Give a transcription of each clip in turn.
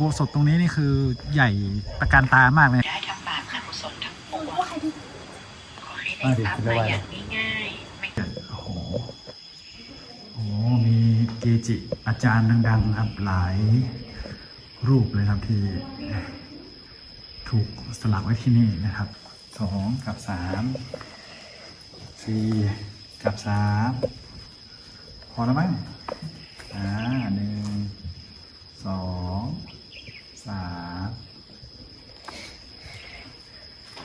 โบสถตรงนี้นี่คือใหญ่ตะการตามากเลย ได้ทำบาปอกุศลทั้งปวงขอให้ได้ทราบจะได้มาอย่างง่ายๆไม่โอ้โหโอ้โหมีเกจิอาจารย์ดังๆครับหลายรูปเลยครับที่ถูกสลักไว้ที่นี่นะครับสองกับสามสี่กับสามพอแล้วมั้งอ่าหนึ่งสอง สาม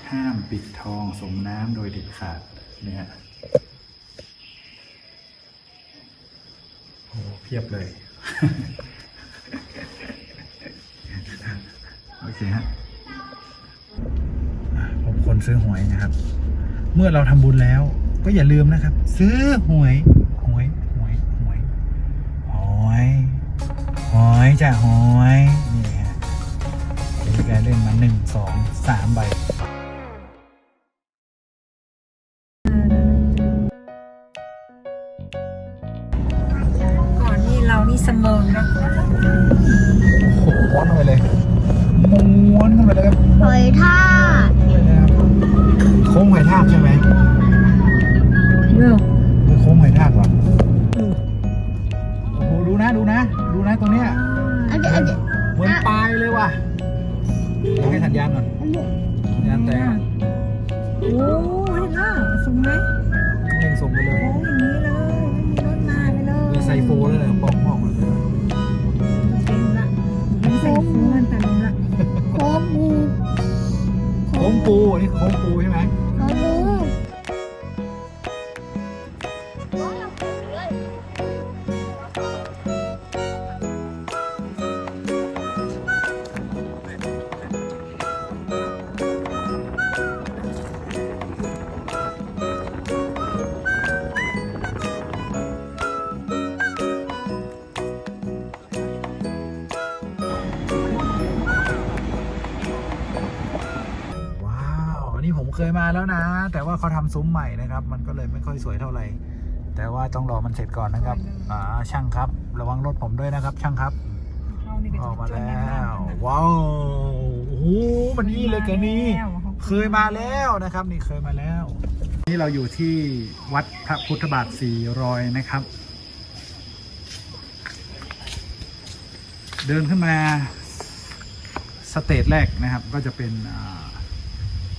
ห้ามปิดทองสมน้ำโดยเด็ดขาดเนี่ยโอ้เพียบเลย โอเคฮะผมคนซื้อหวยนะครับ เมื่อเราทำบุญแล้ว ก็อย่าลืมนะครับ ซื้อหวยหวยหวยหวยหวยหวยจ้ะหวยนี่ แกเล่นมาหนึ่งสองสามใบ นี่คือโค้งปูใช่ไหม เคยมาแล้วนะ แต่ว่าเขาทำซุ้มใหม่นะครับ มันก็เลยไม่ค่อยสวยเท่าไหร่ แต่ว่าต้องรอมันเสร็จก่อนนะครับอ่าช่างครับ ระวังรถผมด้วยนะครับ ช่างครับเรานี่ก็อจะอกมาจนแล้น้ำมันวนะว้าวโอ้โหมันนี่เลยแกนี่เคยมาแล้วนะครับ นี่เคยมาแล้ว นี่เราอยู่ที่วัดพระพุทธบาทสี่รอยนะครับ เดินขึ้นมาสเตจแรกนะครับ ก็จะเป็นอ่า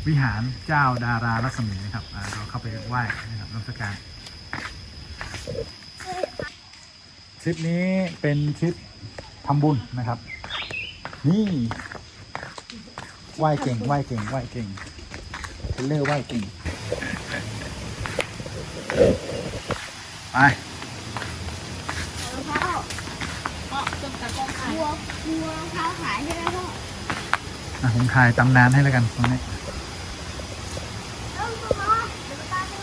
วิหารเจ้าดารารัศมีนะครับอ่าเราเข้าไปไหว้นะครับนมัสการทริปนี้เป็นทริปทำบุญนะครับ นี่ไหว้เก่งไหว้เก่งไหว้เก่งเทรลเลอร์ไหว้เก่งไปวัววัวเท้าหายใช่ไหมพ่ออะผมถ่ายตำนานให้แล้วกันตรงนี้ เอ้าพ่อเดี๋ยวตาดู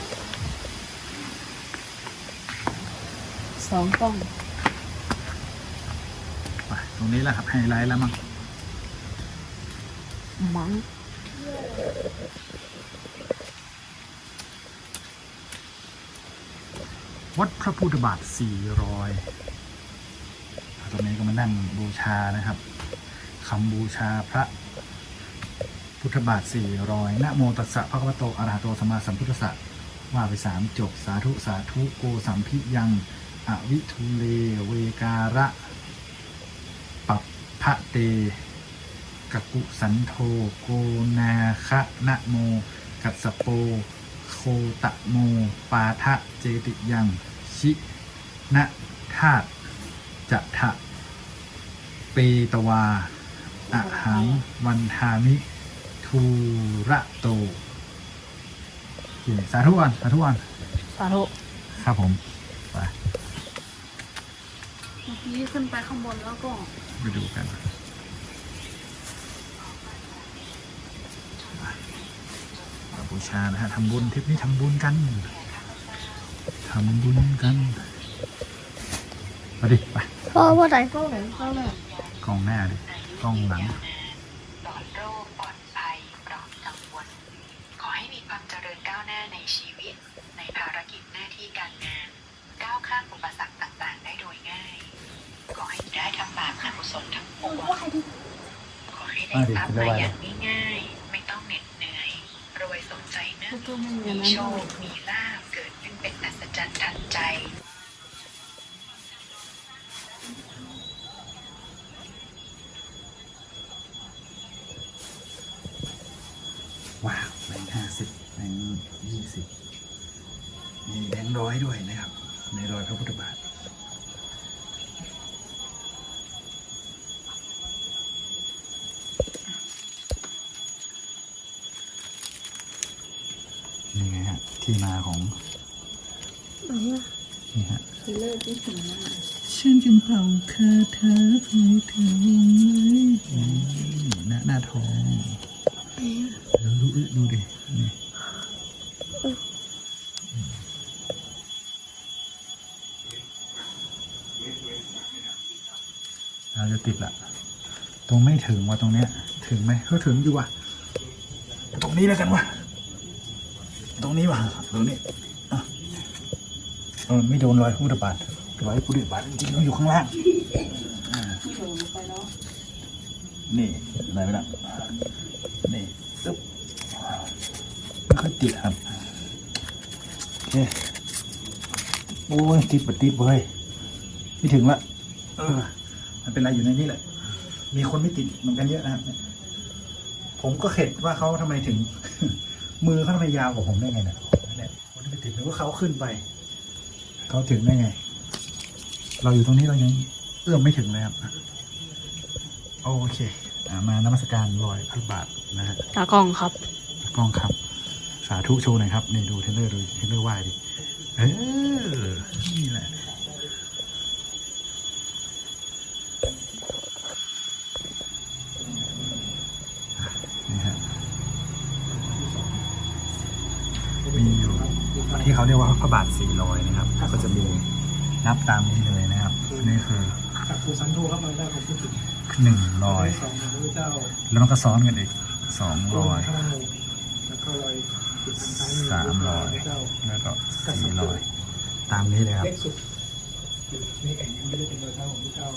สองกล้องไปตรงนี้แหละครับไฮไลท์แล้วมั้งมั้งวัดพระพุทธบาทสี่รอยตรงนี้ก็มานั่งบูชานะครับคำบูชาพระพุทธบาทสี่รอยนะโมตัสสะพระคัมภโตอะระหะโตสัมมาสัมพุทธัสสะว่าไปสามจบสาธุ สาธุ โกสัมพิยัง อวิทุเลเวการะ ปัปพะเตกกุสันโทโกนาคะนะโม กัสสโปโคตะโม ปาทะเจติยัง ชินะธาตุจะทะเปตวาอะหังวันทามิทูระโตโอเคสาธุก่อนสาธุก่อนสาธุ ครับผม ไปเมื่อกี้ขึ้นไปข้างบนแล้วก็ไปดูกันมาบูชานะฮะทำบุญทริปนี้ทำบุญกันทำบุญกันมาดิไปพ่อพ่อไหนพ่อไหนพ่อไหนกล้องหน้าดิกล้องหลัง ปลอดโรคปลอดภัยปลอดกังวล ขอให้มีความเจริญก้าวหน้าในชีวิต ในภารกิจหน้าที่การงาน ก้าวข้ามอุปสรรคต่างๆ ได้โดยง่าย ขอให้ได้ทำบาปอกุศลทั้งปวง พ่อใครดี เคล็ดลับมาอย่างง่ายๆไม่ต้องเหน็ดเหนื่อย รวยสมใจนึกก็ไม่มีมีนั้นโชค มีลาภเกิดขึ้นเป็นอัศจรรย์ทันใจ ว้าวแบงค์ห้าสิบแบงค์ยี่สิบมีแบงค์ร้อยด้วยนะครับ ในรอยพระพุทธบาท นี่ไงฮะ ที่มาของ เอาว่า นี่ฮะเลิกที่ถึงมาฉันจึงเป่าคาถาให้เธอวงไว้หน้าหน้าทองแล้วดูดูดินี่เราจะติดละ ตรงไม่ถึงว่ะตรงเนี้ย ถึงไหมก็ถึงอยู่ว่ะ ตรงนี้แล้วกันว่ะ ตรงนี้ว่ะตรงนี้ เออไม่โดนรอยพุทธบาทรอยพุทธบาทจริงๆมันอยู่ข้างล่างนี่อะไรไปละนี่ตึ๊บไม่ค่อยติดครับโอเคโอ้ยติดปดติดเว้ยไม่ถึงละเออ มันเป็นอะไรอยู่ในนี้แหละ มีคนไม่ติดเหมือนกันเยอะนะครับผมก็เข็ดว่าเขาทำไมถึง มือเขาทำไมยาวกว่าผมได้ไงเนี่ยเนี่ยคนที่ไม่ติดหรือว่าเขาขึ้นไป เขาถึงได้ไง เราอยู่ตรงนี้เรายังเอื้อมไม่ถึงเลยครับโอเคอ่ามานมัสการรอยพระบาทนะฮะตากล้องครับกล้องครับ สาธุโชว์หน่อยครับนี่ดูเทรลเลอร์ดูเทรลเลอร์ไหวดิเออนี่แหละ ที่เขาเรียกว่าพระบาทสี่รอยนะครับ ก็จะมีนับตามนี้เลยนะครับนี่คือกับครูสันโธครับมาได้ผมพูดถึงหนึ่งรอยสองของพระเจ้าแล้วมันก็ซ้อนกันอีกสองรอยพระโมแล้วก็รอยติดทางซ้ายมือสามรอยพระเจ้าแล้วก็สี่รอยตามนี้เลยครับเล็กสุดอยู่ในแอ่งยังไม่ได้เป็นรอยเท้าของพระเจ้า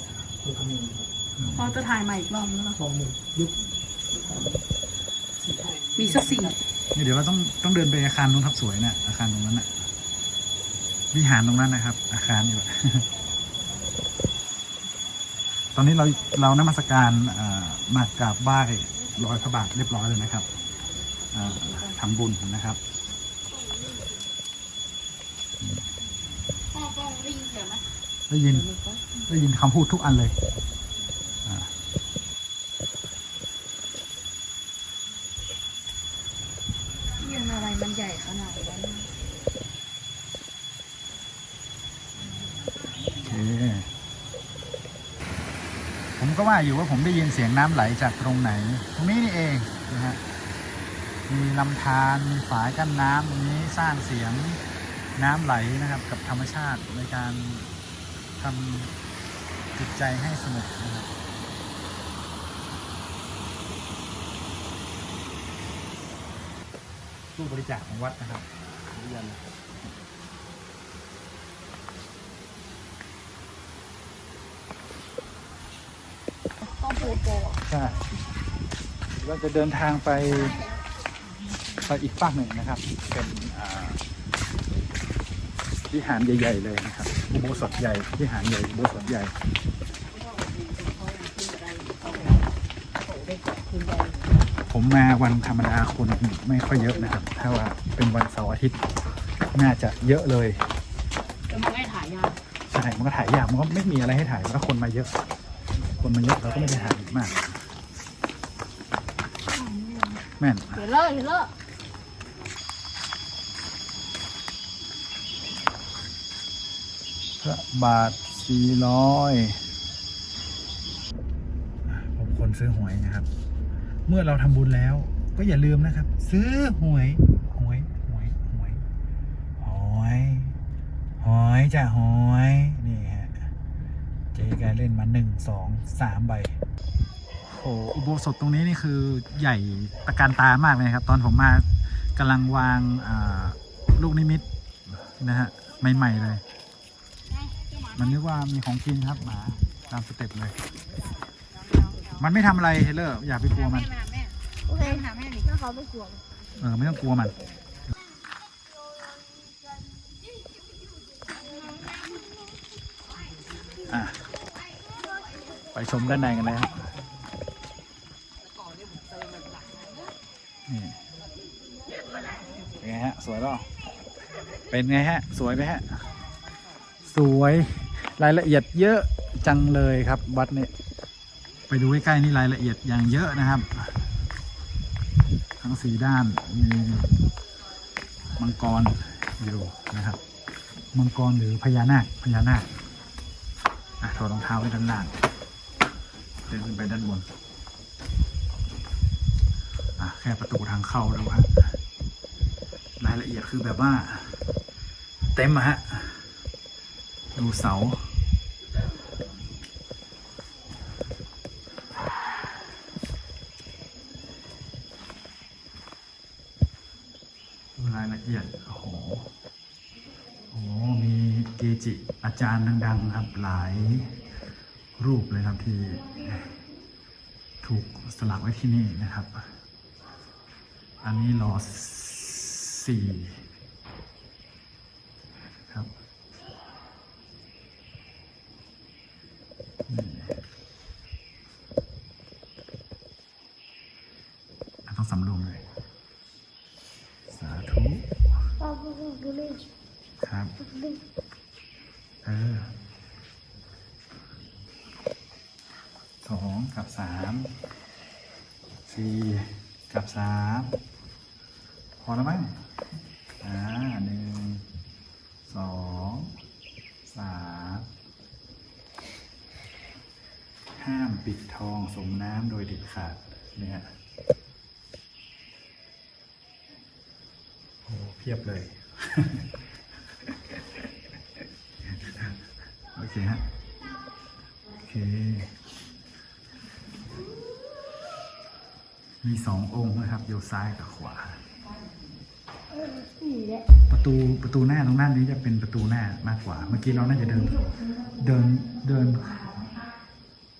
ตัวขมิ้นพอจะถ่ายใหม่อีกรอบแล้วทองหนึ่งยุคมีสักสี่ นี่เดี๋ยวเราต้องต้องเดินไปอาคารนู้นครับสวยนะอาคารตรงนั้นนะวิหารตรงนั้นนะครับ อาคารอยู่ตอนนี้เราเรานมัสการอ่ามากราบไหว้รอยพระบาทเรียบร้อยเลยนะครับอ่าทำบุญนะครับพ่อพ่อได้ยินเสียงไหมได้ยินได้ยินคำพูดทุกอันเลยอ่า เรื่องอะไรมันใหญ่ขนาดนั้น โอเค ผมก็ว่า อยู่ว่าผมได้ยินเสียงน้ำไหลจากตรงไหน ตรงนี้นี่เองนะฮะมีลำธารมีฝายกั้นน้ำตรงนี้สร้างเสียงน้ำไหลนะครับ กับธรรมชาติในการทำจิตใจให้สงบนะครับตู้บริจาคของวัดนะครับเรียน โปโปใช่เราจะเดินทางไปไปอีกฝั่งหนึ่งนะครับ เป็นอ่าวิหารใหญ่ ๆ เลยนะครับอุโบสถใหญ่วิหารใหญ่อุโบสถใหญ่ผมมาวันธรรมดาคนไม่ค่อยเยอะนะครับ ถ้าว่าเป็นวันเสาร์อาทิตย์น่าจะเยอะเลยจะมาให้ถ่ายยากใช่มันก็ถ่ายยากมันก็ไม่มีอะไรให้ถ่ายแล้วคนมาเยอะ คนมาเยอะเราก็ไม่ได้ถ่ายมาก แม่นเห็นเลยเห็นเลยพระบาทสี่ร้อยผมคนซื้อหวยนะครับ เมื่อเราทำบุญแล้ว ก็อย่าลืมนะครับ ซื้อหวยหวยหวยหวยหวยหวยจ้ะหวย แกเล่นมาหนึ่งสองสามใบโอ้โหอุโบสถตรงนี้นี่คือใหญ่ตะการตามากเลยครับ ตอนผมมากำลังวางอ่าลูกนิมิตนะฮะใหม่ ๆ เลย มันนึกว่ามีของกินครับหมาตามสเต็ปเลย มันไม่ทำอะไรเฮเลอร์อย่าไปกลัวมันโอเคหาแม่ดิถ้าเขาไม่กลัวเออไม่ต้องกลัวมัน อะ ไป ชมด้านในกันเลยครับนี่เป็นไงฮะ สวยเปล่าเป็นไงฮะ สวยไหมฮะ สวยรายละเอียดเยอะจังเลยครับวัดนี้ไปดูใกล้ๆนี่รายละเอียดอย่างเยอะนะครับ ทั้งสีด้านมีมังกรอยู่นะครับมังกรหรือพญานาคพญานาคอะถอดรองเท้าไว้ด้านล่าง เดินขึ้นไปด้านบนอะแค่ประตูทางเข้าดูฮะรายละเอียดคือแบบว่า เต็มอะฮะ ดูเสาดูรายละเอียดโอ้โหโอ้มีเกจิอาจารย์ดัง ๆ ครับ หลาย รูปเลยครับที่ถูกสลักไว้ที่นี่นะครับ อันนี้รอสี่ครับนี่อะต้องสำรวมเลย สาธุ ป้าพูดพูดเล่น ครับ พูดเล่น เออสองกับสาม สี่กับสามพอแล้วมั้งอ่าหนึ่งสองสามห้ามปิดทองสมน้ำโดยเด็ดขาดเนี่ยโอ้เพียบเลย โอเคฮะโอเค มีสององค์นะครับ อยู่ซ้ายกับขวานี่แหละประตูประตูหน้าตรงด้านนี้จะเป็นประตูหน้ามากกว่า เมื่อกี้เราน่าจะเดิน เดินเดิน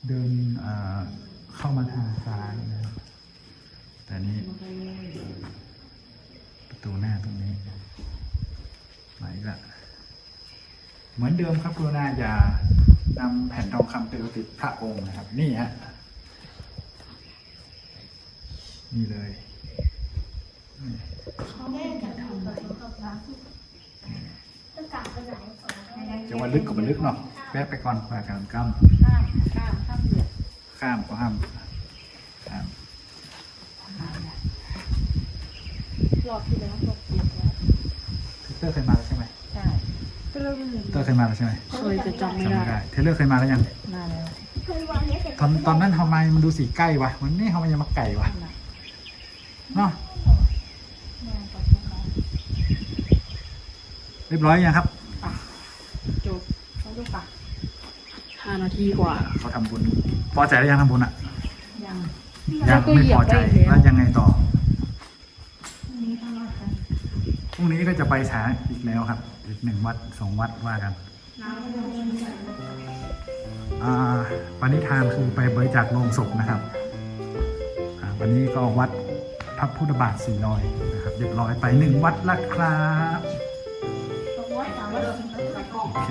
เดินเอ่อเข้ามาทางซ้ายนะครับแต่นี้ประตูหน้าตรงนี้ไหนละเหมือนเดิมครับกรุณาอย่านำแผ่นทองคำไปติดพระองค์นะครับ นี่ฮะ นี่เลยเขาแม่จะทำอะไรกับร้านจะกลับไปไหนจะวันลึกก็วันลึกเนาะแวะไปก่อนไปกันกั้มข้ามข้ามข้ามเดือดข้ามก็ห้ามข้ามรอบที่แล้วรอบเดียวแล้วเตอร์เคยมาแล้วใช่ไหมใช่ก็เริ่มเตอร์เคยมาแล้วใช่ไหมเคยจะจำไม่จำได้ไม่ได้เทเลอร์เคยมาแล้วยังนานแล้วเคยวันนี้เสร็จตอนตอนนั้นทำไมมันดูสีใกล้วะมันนี่ทำไมยังมาไก่วะ เนาะแม่กับพ่อเขาเรียบร้อยยังครับจบเขาดูปะห้านาทีกว่าเขาทำบุญพอใจแล้วยังทำบุญอะ ยังยังไม่พอใจแล้วก็เหยียบไปอีกแล้วแล้วยังไงต่อนี่ทำอะไรกันพรุ่งนี้ก็จะไปฉายอีกแล้วครับ อีกหนึ่งวัดสองวัดว่ากันอ่าปณิธานคือไปบริจาคโลงศพนะครับอ่าวันนี้ก็วัด พระพุทธบาทสี่รอยนะครับเรียบร้อยไปหนึ่งวัดละครับสองร้อยสามร้อยโอเค